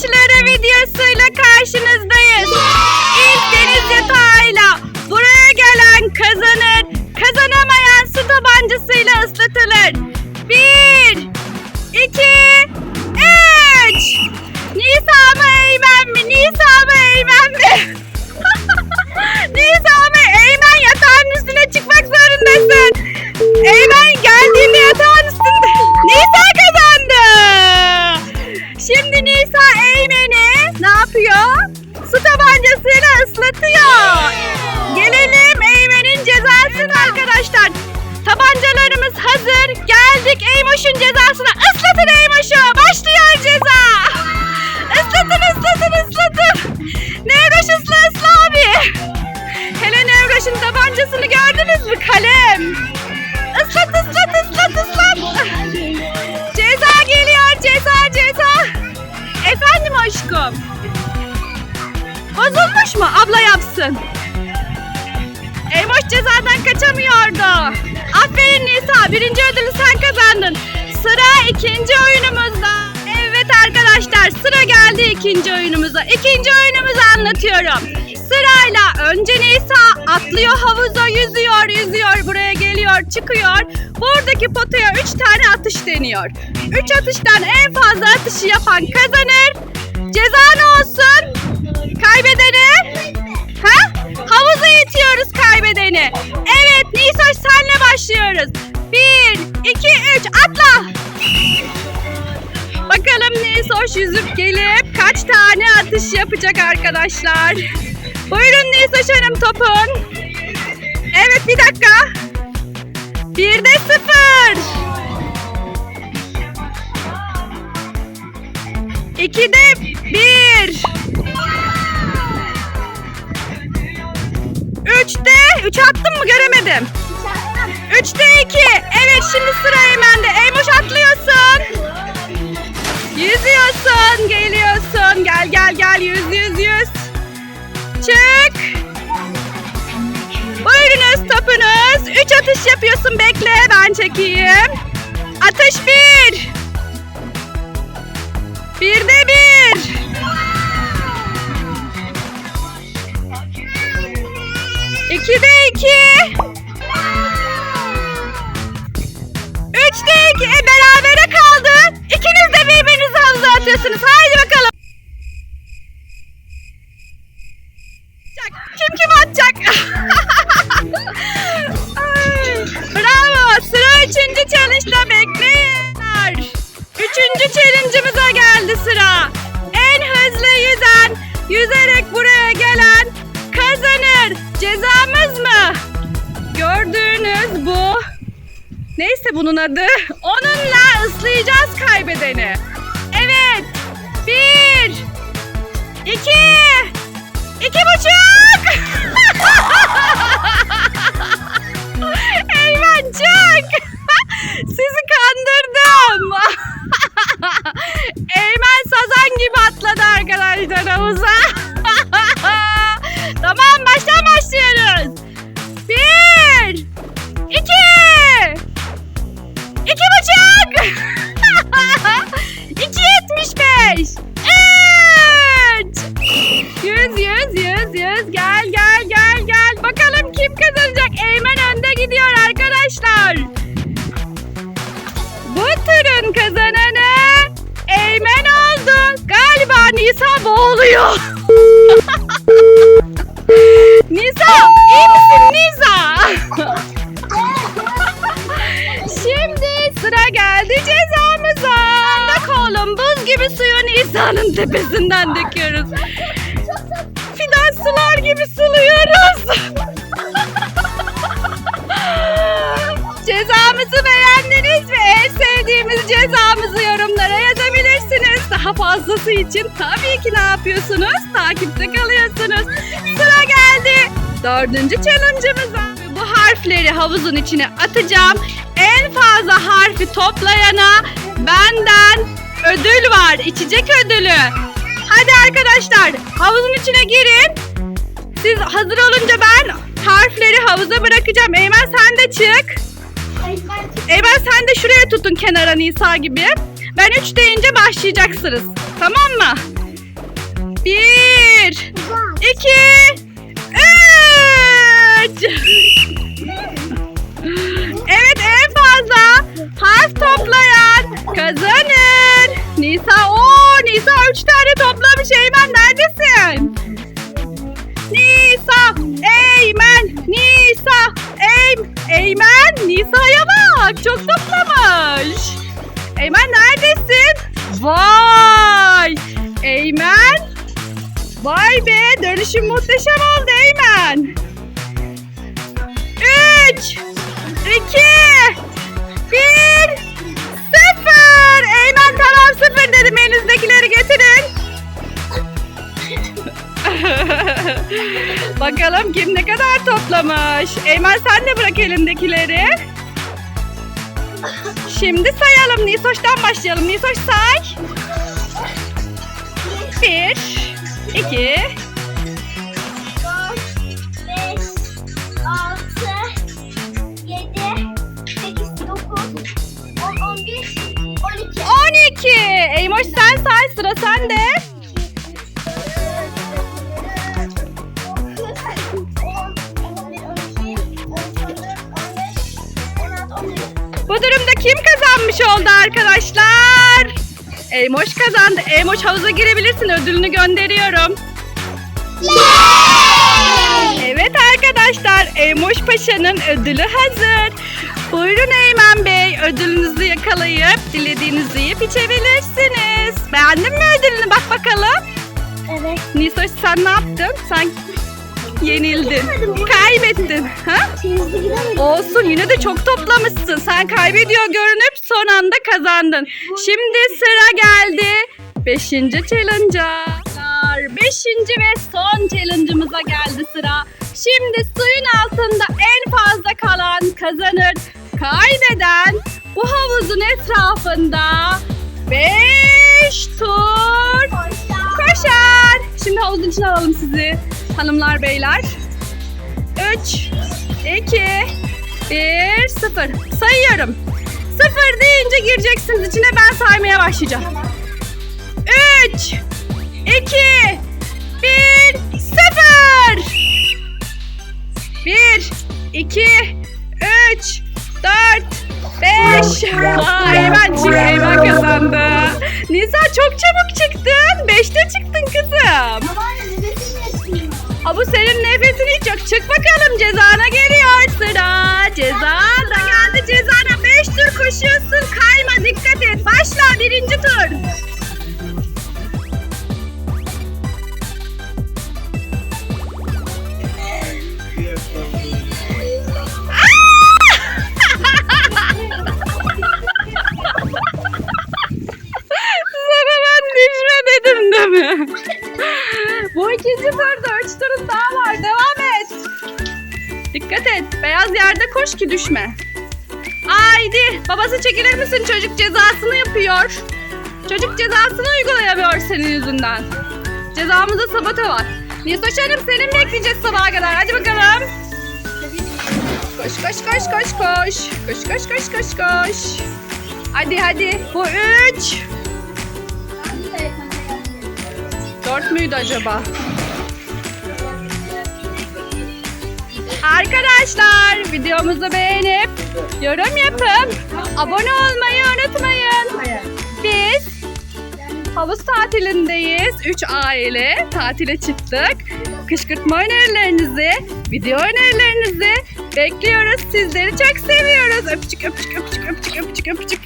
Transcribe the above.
maçları videosuyla karşınızdayız. İlk deniz yatağıyla buraya gelen kazanır. Kazanamayan su tabancasıyla ıslatılır. Bir, iki, arkadaşlar. Tabancalarımız hazır. Geldik Eymoş'un cezasına. Islatın Eymoş'u. Başlıyor ceza. Islatın ıslatın ıslatın. Nevraş ısla ısla abi. Hele Nevraş'ın tabancasını gördünüz mü? Kalem. Islat ıslat ıslat ıslat. Ceza geliyor ceza ceza. Efendim aşkım. Bozulmuş mu? Abla yapsın. Eymoş cezadan kaçamıyordu. Aferin Nisa. Birinci ödülü sen kazandın. Sıra ikinci oyunumuzda. Evet arkadaşlar sıra geldi ikinci oyunumuza. İkinci oyunumuzu anlatıyorum. Sırayla önce Nisa atlıyor havuza yüzüyor yüzüyor buraya geliyor çıkıyor. Buradaki potaya üç tane atış deniyor. Üç atıştan en fazla atışı yapan kazanır. Ceza ne olsun? Kaybedene Ha? Havuza itiyoruz kaybedeni. Evet Nisoş senle başlıyoruz. Bir, iki, üç atla. Bakalım Nisoş yüzüp gelip kaç tane atış yapacak arkadaşlar. Buyurun Nisoş Hanım topun. Evet bir dakika. Bir de sıfır. İki de bir. Üçte, üç attım mı göremedim. Üçte iki. Evet şimdi sıra Eymen'de. Eymoş atlıyorsun. Yüzüyorsun, geliyorsun. Gel gel gel yüz yüz yüz. Çık. Buyurunuz topunuz. Üç atış yapıyorsun bekle ben çekeyim. Atış bir. Bir de İki de iki. Üç de iki. E, berabere kaldı. İkiniz de birbirinizi havuza atıyorsunuz. Haydi Neyse bunun adı. Onunla ıslayacağız kaybedeni. Evet. Bir. iki, iki buçuk. Eymen çık. Sizi kandırdım. Eymen sazan gibi atladı arkadaşlar havuza. Gibi suluyoruz. Cezamızı beğendiniz mi? En sevdiğimiz cezamızı yorumlara yazabilirsiniz. Daha fazlası için tabii ki ne yapıyorsunuz? Takipte kalıyorsunuz. Sıra geldi. Dördüncü challenge'ımıza. Bu harfleri havuzun içine atacağım. En fazla harfi toplayana benden ödül var. İçecek ödülü. Hadi arkadaşlar havuzun içine girin. Siz hazır olunca ben harfleri havuza bırakacağım. Eymen sen de çık. Eymen sen de şuraya tutun kenara Nisa gibi. Ben üç deyince başlayacaksınız. Tamam mı? Bir, iki, üç. Eymen, Nisa'ya bak. Çok toplamış. Eymen neredesin? Vay! Eymen. Vay be dönüşüm muhteşem oldu Eymen. Üç, iki, bir, sıfır. Eymen tamam sıfır dedim elinizdekileri getirin. Bakalım kim ne toplamış. Eymen sen de bırak elindekileri. Şimdi sayalım. Nisoş'tan başlayalım. Nisoş say. Bir, iki, 12. Eymoş sen say sıra sende. Bu durumda kim kazanmış oldu arkadaşlar? Eymoş kazandı. Eymoş havuza girebilirsin. Ödülünü gönderiyorum. Evet arkadaşlar, Eymoş Paşa'nın ödülü hazır. Buyurun Eymen Bey, ödülünüzü yakalayıp dilediğinizi yiyip içebilirsiniz. Beğendin mi ödülünü? Bak bakalım. Evet. Nisoş sen ne yaptın? Sen yenildin. Kaybettin. Ha? Olsun yine de çok toplamışsın. Sen kaybediyor görünüp son anda kazandın. Şimdi sıra geldi. Beşinci challenge'a. Beşinci ve son challenge'ımıza geldi sıra. Şimdi suyun altında en fazla kalan kazanır. Kaybeden bu havuzun etrafında 5 tur koşar. Şimdi havuzun içine alalım sizi hanımlar beyler. 3, 2, 1, 0. Sayıyorum. 0 deyince gireceksiniz içine ben saymaya başlayacağım. 3, 2, 1, 0. 1, 2, 3, 4, 5. Eymen çık, Eymen kazandı. Nisa çok çabuk çıktın. 5'te çıktın kızım. Ha bu senin nefesini hiç yok. Çık bakalım cezana geliyor sıra. Cezan da geldi cezana. 5 tur koşuyorsun. Kayma dikkat et. Başla birinci Dikkat et. Beyaz yerde koş ki düşme. Haydi. Babası çekilir misin? Çocuk cezasını yapıyor. Çocuk cezasını uygulayamıyor senin yüzünden. Cezamızda sabote var. Nisoş Hanım senin bekleyeceğiz sabaha kadar. Hadi bakalım. Koş koş koş koş koş. Koş koş koş koş koş. Hadi hadi. Bu üç. Dört müydü acaba? Arkadaşlar videomuzu beğenip yorum yapıp abone olmayı unutmayın. Biz havuz tatilindeyiz. Üç aile tatile çıktık. Kışkırtma önerilerinizi, video önerilerinizi bekliyoruz. Sizleri çok seviyoruz. Öpücük öpücük öpücük öpücük öpücük öpücük.